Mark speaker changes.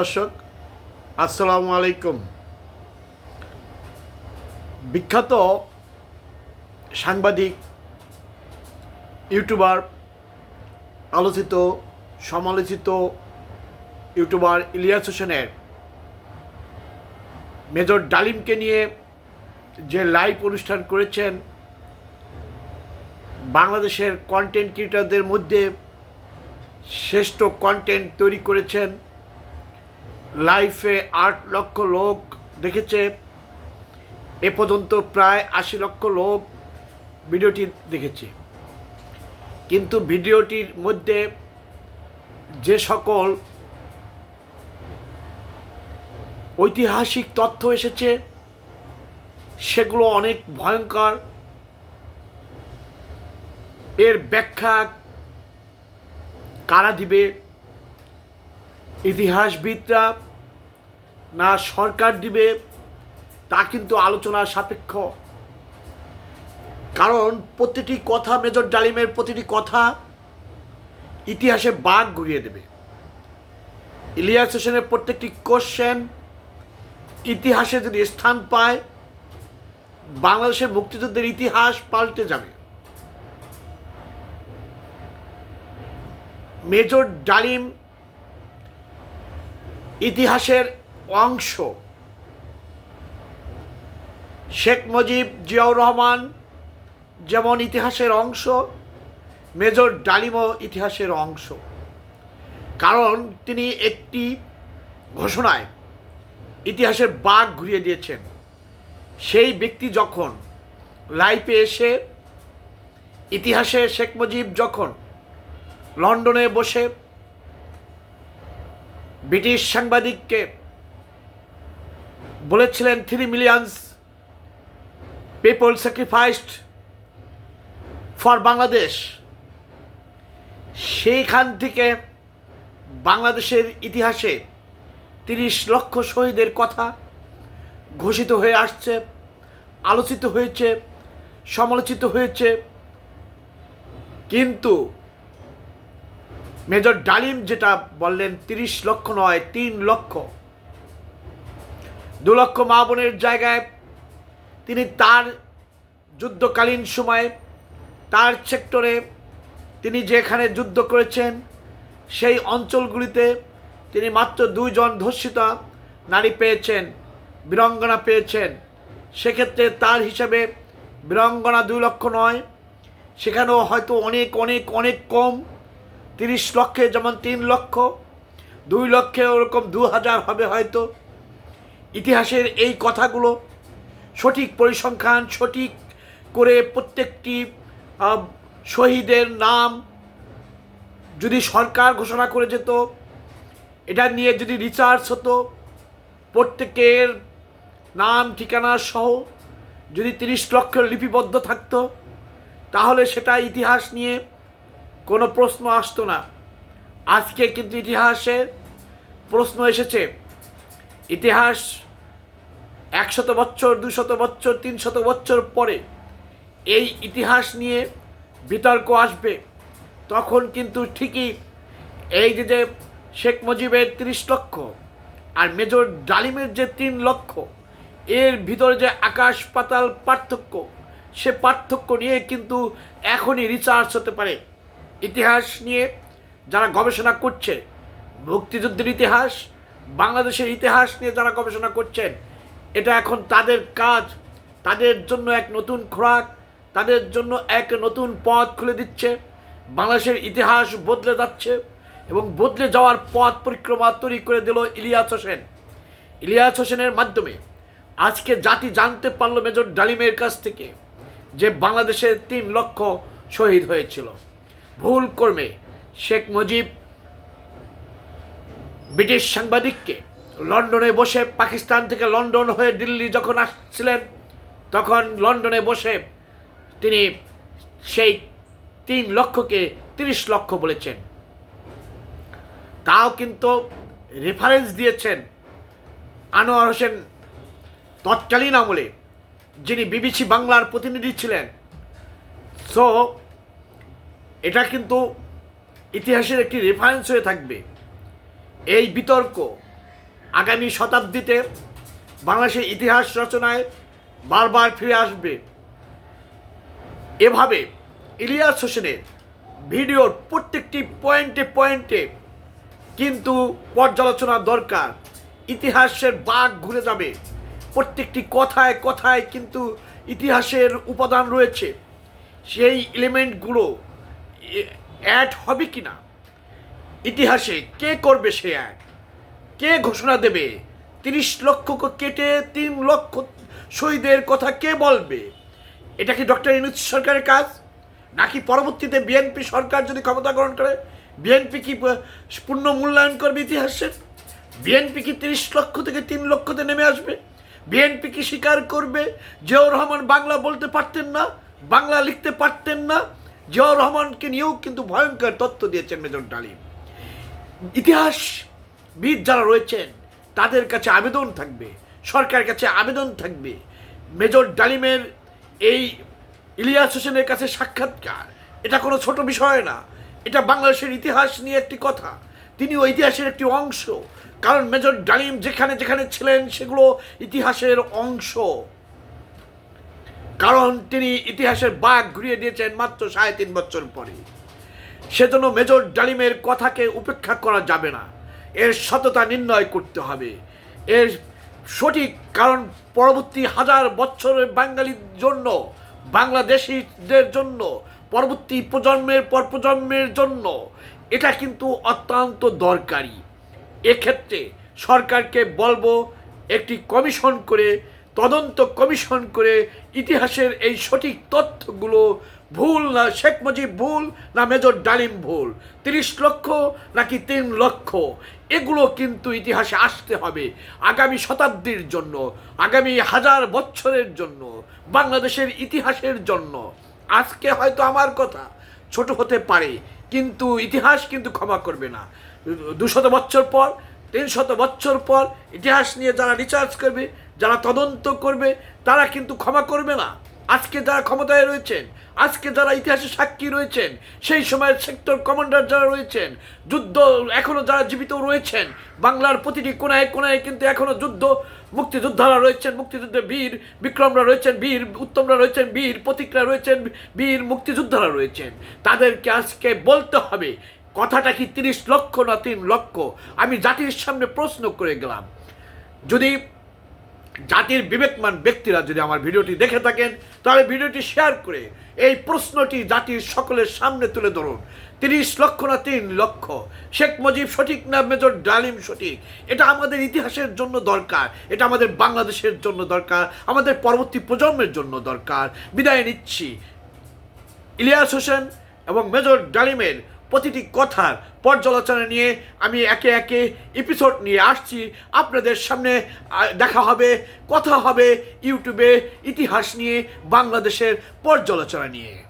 Speaker 1: দর্শক, আসসালামু আলাইকুম। বিখ্যাত সাংবাদিক, ইউটিউবার, আলোচিত, সমালোচিত ইউটিউবার ইলিয়াস হোসেনের মেজর ডালিমকে নিয়ে যে লাইভ অনুষ্ঠান করেছেন, বাংলাদেশের কন্টেন্ট ক্রিয়েটারদের মধ্যে শ্রেষ্ঠ কন্টেন্ট তৈরি করেছেন লাইফে আট লক্ষ লোক দেখেছে। এ পর্যন্ত প্রায় আশি লক্ষ লোক ভিডিওটি দেখেছে। কিন্তু ভিডিওটির মধ্যে যে সকল ঐতিহাসিক তথ্য এসেছে, সেগুলো অনেক ভয়ঙ্কর। এর ব্যাখ্যা কারা দিবে? ইতিহাসবিদরা না সরকার দিবে, তা কিন্তু আলোচনার সাপেক্ষ। কারণ প্রতিটি কথা মেজর ডালিমের প্রতিটি কথা ইতিহাসে বাঘ ঘুরিয়ে দেবে। ইলিয়াস হোসেনের প্রত্যেকটি কোশ্চেন ইতিহাসে যদি স্থান পায়, বাংলাদেশের মুক্তিযুদ্ধের ইতিহাস পাল্টে যাবে। মেজর ডালিম ইতিহাসের অংশ। শেখ মুজিব, জিয়াউর রহমান যেমন ইতিহাসের অংশ, মেজর ডালিমও ইতিহাসের অংশ। কারণ তিনি একটি ঘোষণায় ইতিহাসের বাঘ ঘুরিয়ে দিয়েছেন। সেই ব্যক্তি যখন লাইফে এসে, ইতিহাসে শেখ মুজিব যখন লন্ডনে বসে, ব্রিটিশ সাংবাদিককে বলেছিলেন three millions people sacrificed for Bangladesh সেইখান থেকে বাংলাদেশের ইতিহাসে তিরিশ লক্ষ শহীদের কথা ঘোষিত হয়ে আসছে, আলোচিত হয়েছে, সমালোচিত হয়েছে। কিন্তু মেজর ডালিম যেটা বললেন, তিরিশ লক্ষ নয়, তিন লক্ষ। দু লক্ষ মা বোনের জায়গায় তিনি তার যুদ্ধকালীন সময়ে তার সেক্টরে তিনি যেখানে যুদ্ধ করেছেন, সেই অঞ্চলগুলিতে তিনি মাত্র দুইজন ধর্ষিতা নারী পেয়েছেন, বীরঙ্গনা পেয়েছেন। সেক্ষেত্রে তার হিসাবে বীরঙ্গনা দুই লক্ষ নয়, সেখানেও হয়তো অনেক অনেক অনেক কম, তিরিশ লক্ষে যেমন তিন লক্ষ, দুই লক্ষে ওরকম দু হাজার হবে হয়তো। ইতিহাসের এই কথাগুলো সঠিক পরিসংখ্যান, সঠিক করে প্রত্যেকটি শহীদের নাম যদি সরকার ঘোষণা করে যেত, এটা নিয়ে যদি রিসার্চ হতো, প্রত্যেকের নাম, ঠিকানা সহ যদি তিরিশ লক্ষ লিপিবদ্ধ থাকতো, তাহলে সেটা ইতিহাস নিয়ে কোনো প্রশ্ন আসতো না। আজকে কিন্তু ইতিহাসে প্রশ্ন এসেছে। ইতিহাস একশত বছর, দুশত বছর, তিনশত বছর পরে এই ইতিহাস নিয়ে বিতর্ক আসবে। তখন কিন্তু ঠিকই এই যে যে শেখ মুজিবের তিরিশ লক্ষ আর মেজর ডালিমের যে তিন লক্ষ, এর ভিতরে যে আকাশ পাতাল পার্থক্য, সে পার্থক্য নিয়ে কিন্তু এখনই রিসার্চ হতে পারে। ইতিহাস নিয়ে যারা গবেষণা করছে, মুক্তিযুদ্ধের ইতিহাস, বাংলাদেশের ইতিহাস নিয়ে যারা গবেষণা করছেন এটা এখন তাদের কাজ। তাদের জন্য এক নতুন খোরাক, তাদের জন্য এক নতুন পথ খুলে দিচ্ছে। বাংলাদেশের ইতিহাস বদলে যাচ্ছে এবং বদলে যাওয়ার পথ পরিক্রমা তৈরি করে দিল ইলিয়াস হোসেন। ইলিয়াস হোসেনের মাধ্যমে আজকে জাতি জানতে পারল মেজর ডালিমের কাছ থেকে যে বাংলাদেশের তিন লক্ষ শহীদ হয়েছিল। ভুল কর্মে শেখ মুজিব ব্রিটিশ সাংবাদিককে লন্ডনে বসে পাকিস্তান থেকে লন্ডন হয়ে দিল্লি যখন আসছিলেন, তখন লন্ডনে বসে তিনি সেই তিন লক্ষকে তিরিশ লক্ষ বলেছেন। তাও কিন্তু রেফারেন্স দিয়েছেন আনোয়ার হোসেন তৎকালীন আমলে, যিনি বিবিসি বাংলার প্রতিনিধি ছিলেন। সো এটা কিন্তু ইতিহাসের একটি রেফারেন্স হয়ে থাকবে। এই বিতর্ক আগামী শতাব্দীতে বাংলাদেশের ইতিহাস রচনায় বারবার ফিরে আসবে। এভাবে ইলিয়াস হোসেনের ভিডিওর প্রত্যেকটি পয়েন্টে পয়েন্টে কিন্তু পর্যালোচনা দরকার। ইতিহাসের বাঘ ঘুরে যাবে। প্রত্যেকটি কথায় কথায় কিন্তু ইতিহাসের উপাদান রয়েছে। সেই এলিমেন্টগুলো অ্যাড হবে কি না ইতিহাসে কে করবে সে অ্যাড কে ঘোষণা দেবে? তিরিশ লক্ষ কেটে তিন লক্ষ শহীদের কথা কে বলবে? এটা কি ডক্টর ইনুজ সরকারের কাজ? নাকি পরবর্তীতে বিএনপি সরকার যদি ক্ষমতা গ্রহণ করে, বিএনপি কি পূর্ণ মূল্যায়ন করবে ইতিহাসের বিএনপি কি তিরিশ লক্ষ থেকে তিন লক্ষতে নেমে আসবে? বিএনপি কি স্বীকার করবে জিয়াউর রহমান বাংলা বলতে পারতেন না, বাংলা লিখতে পারতেন না? জিয়াউর রহমানকে নিয়েও কিন্তু ভয়ঙ্কর তথ্য দিয়েছেন মেজর ডালিম। ইতিহাসবিদ যারা রয়েছেন, তাদের কাছে আবেদন থাকবে, সরকারের কাছে আবেদন থাকবে। মেজর ডালিমের এই ইলিয়াস হোসেনের কাছে সাক্ষাৎকার। এটা কোনো ছোট বিষয় না। এটা বাংলাদেশের ইতিহাস নিয়ে একটি কথা। তিনি ওই ইতিহাসের একটি অংশ। কারণ মেজর ডালিম যেখানে যেখানে ছিলেন, সেগুলো ইতিহাসের অংশ। কারণ তিনি ইতিহাসের বাঘ ঘুরিয়ে দিয়েছেন মাত্র সাড়ে তিন বছর পরে। সেজন্য মেজর ডালিমের কথাকে উপেক্ষা করা যাবে না। এর সততা নির্ণয় করতে হবে। এর সঠিক কারণ পরবর্তী হাজার বছরের বাঙালির জন্য, বাংলাদেশিদের জন্য, পরবর্তী প্রজন্মের পর প্রজন্মের জন্য। এটা কিন্তু অত্যন্ত দরকারি। এক্ষেত্রে সরকারকে বলব, একটি কমিশন করে, তদন্ত কমিশন করে, ইতিহাসের এই সঠিক তথ্যগুলো ভুল না, শেখ মুজিব ভুল না, মেজর ডালিম ভুল। তিরিশ লক্ষ নাকি তিন লক্ষ? এগুলো কিন্তু ইতিহাসে আসতে হবে আগামী শতাব্দীর জন্য, আগামী হাজার বছরের জন্য, বাংলাদেশের ইতিহাসের জন্য। আজকে হয়তো আমার কথা ছোট হতে পারে, কিন্তু ইতিহাস কিন্তু ক্ষমা করবে না। দুশত বছর পর, তিনশত বছর পর ইতিহাস নিয়ে যারা রিসার্চ করবে, যারা তদন্ত করবে, তারা কিন্তু ক্ষমা করবে না। আজকে যারা ক্ষমতায় রয়েছেন, আজকে যারা ইতিহাসে সাক্ষী রয়েছেন, সেই সময়ের সেক্টর কমান্ডার যারা রয়েছেন, যুদ্ধ এখনও যারা জীবিত রয়েছেন, বাংলার প্রতিটি কোনায় কোনায় কিন্তু এখনও যুদ্ধ মুক্তিযোদ্ধারা রয়েছেন, মুক্তিযুদ্ধে বীর, বিক্রমরা রয়েছেন, বীর, উত্তমরা রয়েছেন, বীর, প্রতীকরা রয়েছেন, বীর, মুক্তিযোদ্ধারা রয়েছেন। তাদেরকে আজকে বলতে হবে, কথাটা কি তিরিশ লক্ষ না তিন লক্ষ? আমি জাতির সামনে প্রশ্ন করে গেলাম। যদি জাতির বিবেকমান ব্যক্তিরা যদি আমার ভিডিওটি দেখে থাকেন, তাহলে ভিডিওটি শেয়ার করে এই প্রশ্নটি জাতির সকলের সামনে তুলে ধরুন। তিরিশ লক্ষ না তিন লক্ষ? শেখ মুজিব সঠিক না মেজর ডালিম সঠিক? এটা আমাদের ইতিহাসের জন্য দরকার, এটা আমাদের বাংলাদেশের জন্য দরকার, আমাদের পরবর্তী প্রজন্মের জন্য দরকার। বিদায় নিচ্ছি। ইলিয়াস হোসেন এবং মেজর ডালিমের প্রতিটি কথার পর্যালোচনা নিয়ে আমি একে একে এপিসোড নিয়ে আসছি। আপনাদের সামনে দেখা হবে, কথা হবে ইউটিউবে ইতিহাস নিয়ে, বাংলাদেশের পর্যালোচনা নিয়ে।